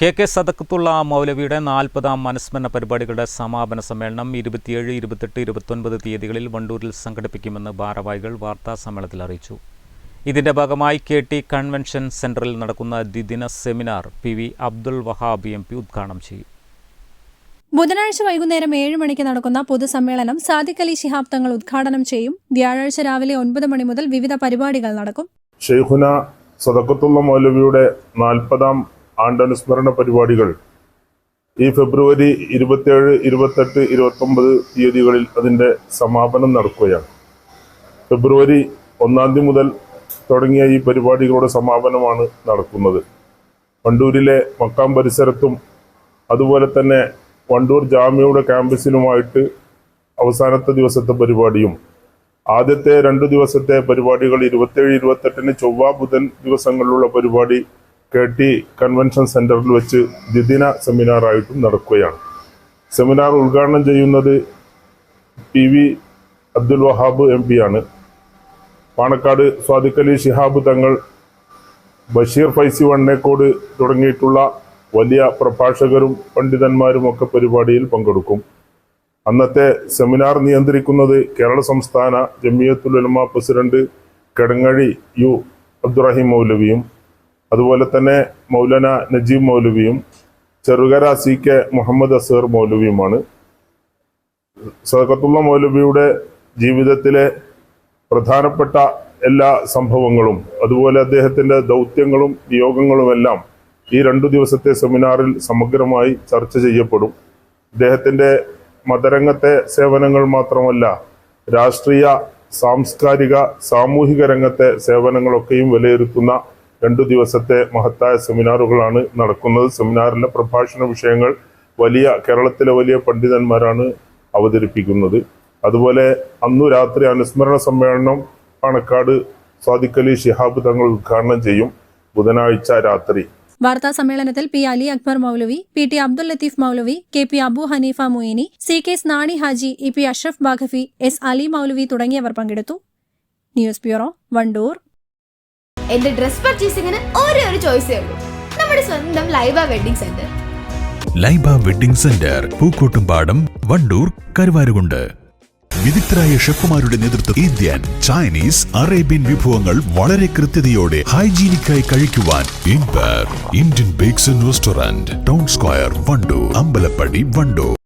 K K Sadakkathulla മൗലവിയുടെ നാൽപ്പതാം മനസ്മരണ പരിപാടികളുടെ സമാപന സമ്മേളനം ഇരുപത്തിയേഴ് ഇരുപത്തെട്ട് ഇരുപത്തൊൻപത് തീയതികളിൽ വണ്ടൂരിൽ സംഘടിപ്പിക്കുമെന്ന് ഭാരവാഹികൾ വാർത്താ സമ്മേളനത്തിൽ അറിയിച്ചു. ഇതിന്റെ ഭാഗമായി കെ ടി കൺവെൻഷൻ സെന്ററിൽ നടക്കുന്ന ദ്വിദിന seminar P V Abdul Wahab M P ഉദ്ഘാടനം ചെയ്യും. ബുധനാഴ്ച വൈകുന്നേരം ഏഴ് മണിക്ക് നടക്കുന്ന പൊതുസമ്മേളനം സാദിഖ് അലി ശിഹാബ് തങ്ങൾ ഉദ്ഘാടനം ചെയ്യും. വ്യാഴാഴ്ച രാവിലെ ഒൻപത് മണി മുതൽ വിവിധ പരിപാടികൾ നടക്കും. ഷെയ്ഖുന സദക്കത്തുള്ള മൗലവിയുടെ നാൽപ്പതാം ആണ്ടനുസ്മരണ പരിപാടികൾ. ഈ ഫെബ്രുവരി ഇരുപത്തിയേഴ് ഇരുപത്തെട്ട് ഇരുപത്തൊമ്പത് തീയതികളിൽ അതിന്റെ സമാപനം നടക്കുകയാണ്. ഫെബ്രുവരി ഒന്നാം തീയതി മുതൽ തുടങ്ങിയ ഈ പരിപാടികളുടെ സമാപനമാണ് നടക്കുന്നത്. വണ്ടൂരിലെ മക്കാം പരിസരത്തും അതുപോലെ തന്നെ വണ്ടൂർ ജാമ്യയുടെ ക്യാമ്പസിലുമായിട്ട് അവസാനത്തെ ദിവസത്തെ പരിപാടിയും ആദ്യത്തെ രണ്ടു ദിവസത്തെ പരിപാടികൾ ഇരുപത്തേഴ് ഇരുപത്തെട്ടിന് ചൊവ്വ ബുധൻ ദിവസങ്ങളിലുള്ള പരിപാടി കെ ടി കൺവെൻഷൻ സെന്ററിൽ വെച്ച് ദ്വിദിന സെമിനാറായിട്ടും നടക്കുകയാണ്. സെമിനാർ ഉദ്ഘാടനം ചെയ്യുന്നത് P V Abdul Wahab M ആണ്. പാണക്കാട് സ്വാദിഖലി ശിഹാബ് തങ്ങൾ ബഷീർ ഫൈസി വണ്ണേക്കോട് തുടങ്ങിയിട്ടുള്ള വലിയ പ്രഭാഷകരും പണ്ഡിതന്മാരും ഒക്കെ പരിപാടിയിൽ പങ്കെടുക്കും. അന്നത്തെ സെമിനാർ നിയന്ത്രിക്കുന്നത് കേരള സംസ്ഥാന ജമിയത്തുൽ ഉലമ പ്രസിഡന്റ് കെടങ്ങഴി യു അബ്ദുറഹിം മൗലവിയും അതുപോലെ തന്നെ മൗലന നജീബ് മൗലവിയും ചെറുകര സി കെ മുഹമ്മദ് അസർ മൗലവിയുമാണ്. സദക്കത്തുള്ള മൗലവിയുടെ ജീവിതത്തിലെ പ്രധാനപ്പെട്ട എല്ലാ സംഭവങ്ങളും അതുപോലെ അദ്ദേഹത്തിന്റെ ദൗത്യങ്ങളും നിയോഗങ്ങളുമെല്ലാം ഈ രണ്ടു ദിവസത്തെ സെമിനാറിൽ സമഗ്രമായി ചർച്ച ചെയ്യപ്പെടും. അദ്ദേഹത്തിന്റെ മതരംഗത്തെ സേവനങ്ങൾ മാത്രമല്ല രാഷ്ട്രീയ സാംസ്കാരിക സാമൂഹിക രംഗത്തെ സേവനങ്ങളൊക്കെയും വിലയിരുത്തുന്ന രണ്ടു ദിവസത്തെ മഹത്തായ സെമിനാറുകളാണ് നടക്കുന്നത്. സെമിനാറിലെ പ്രഭാഷണ വിഷയങ്ങൾ വലിയ കേരളത്തിലെ വലിയ പണ്ഡിതന്മാരാണ് അവതരിപ്പിക്കുന്നത്. അതുപോലെ അന്നു രാത്രി അനുസ്മരണ സമ്മേളനം പാണക്കാട് സാദിഖലി ഷിഹാബ് തങ്ങൾ ഉദ്ഘാടനം ചെയ്യും ബുധനാഴ്ച രാത്രി. വാർത്താ സമ്മേളനത്തിൽ പി അലി അക്ബർ മൗലവി പി ടി അബ്ദുൽ ലത്തീഫ് മൗലവി K P Abu Haneefa Moini C K സ്നാണി Haji E P Ashraf Baqavi S Ali മൗലവി തുടങ്ങിയവർ പങ്കെടുത്തു. News bureau Wandoor. എന്റെ ഡ്രസ് പർച്ചേസിംഗിന് ഒരേ ഒരു ചോയ്സേ ഉള്ളൂ. നമ്മുടെ സ്വന്തം Laiba wedding centre. Laiba wedding centre Pookkottumpadam Wandoor Karuvarakundu. വിദഗ്ധരായ ഷെഫുമാരുടെ നേതൃത്വം ഇന്ത്യൻ ചൈനീസ് അറേബ്യൻ വിഭവങ്ങൾ വളരെ കൃത്യതയോടെ ഹൈജീനിക്കായി കഴിക്കുവാൻ ഇൻപർ. Indian bakes and restaurant town square Wandoor Ambalappadi Wandoor.